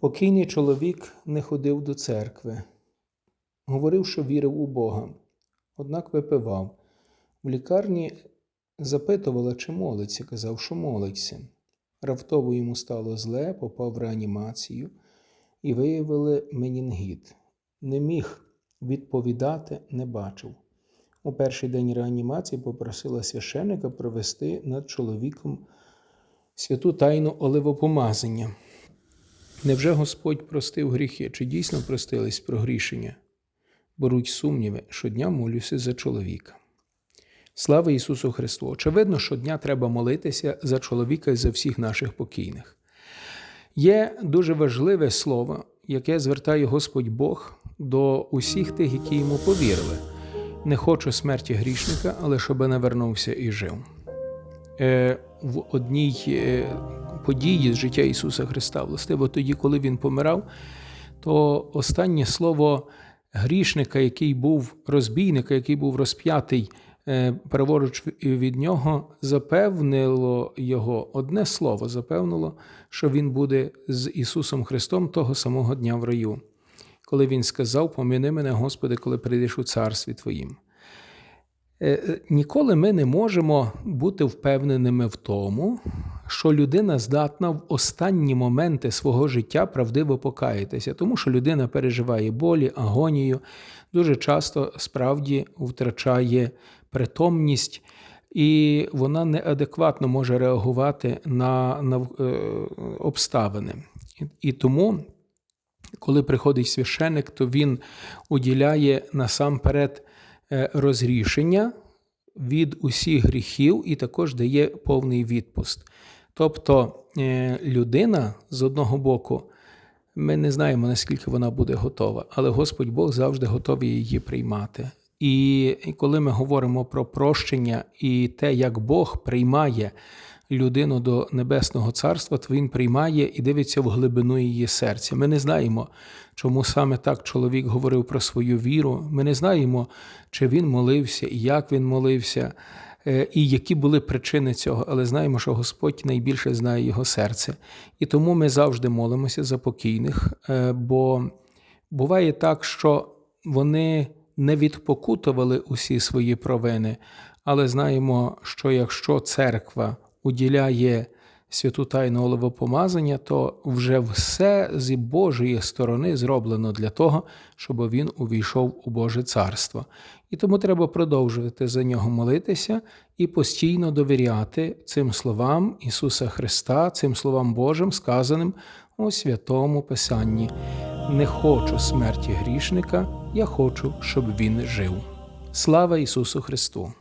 Покійний чоловік не ходив до церкви, говорив, що вірив у Бога, однак випивав. В лікарні запитувала, чи молиться, казав, що молиться. Раптово йому стало зле, попав в реанімацію і виявили менінгіт. Не міг відповідати, не бачив. У перший день реанімації попросила священика провести над чоловіком святу тайну оливопомазання. Невже Господь простив гріхи? Чи дійсно простились прогрішення? Беруть сумніви, щодня молюся за чоловіка. Слава Ісусу Христу! Очевидно, щодня треба молитися за чоловіка і за всіх наших покійних. Є дуже важливе слово, яке звертає Господь Бог до усіх тих, які йому повірили. Не хочу смерті грішника, але щоб навернувся і жив. Е, в одній е, події з життя Ісуса Христа, властиво тоді, коли Він помирав, то останнє слово грішника, який був розбійника, який був розп'ятий е, праворуч від нього, запевнило його одне слово, запевнило, що він буде з Ісусом Христом того самого дня в раю, коли Він сказав: Поміни мене, Господи, коли прийдеш у царстві Твоїм. Е, Ніколи ми не можемо бути впевненими в тому, що людина здатна в останні моменти свого життя правдиво покаятися, тому що людина переживає болі, агонію, дуже часто справді втрачає притомність, і вона неадекватно може реагувати на, на е, обставини. І, тому, коли приходить священик, то він уділяє насамперед е, розрішення від усіх гріхів і також дає повний відпуст. Тобто е, людина з одного боку, ми не знаємо, наскільки вона буде готова, але Господь Бог завжди готовий її приймати. І коли ми говоримо про прощення і те, як Бог приймає людину до Небесного Царства, то Він приймає і дивиться в глибину її серця. Ми не знаємо, чому саме так чоловік говорив про свою віру. Ми не знаємо, чи він молився, і як він молився, е, і які були причини цього, але знаємо, що Господь найбільше знає його серце. І тому ми завжди молимося за покійних, е, бо буває так, що вони не відпокутували усі свої провини, але знаємо, що якщо церква уділяє святу тайну оливопомазання, то вже все з Божої сторони зроблено для того, щоб він увійшов у Боже царство. І тому треба продовжувати за нього молитися і постійно довіряти цим словам Ісуса Христа, цим словам Божим, сказаним у святому Писанні. Не хочу смерті грішника, я хочу, щоб він жив. Слава Ісусу Христу!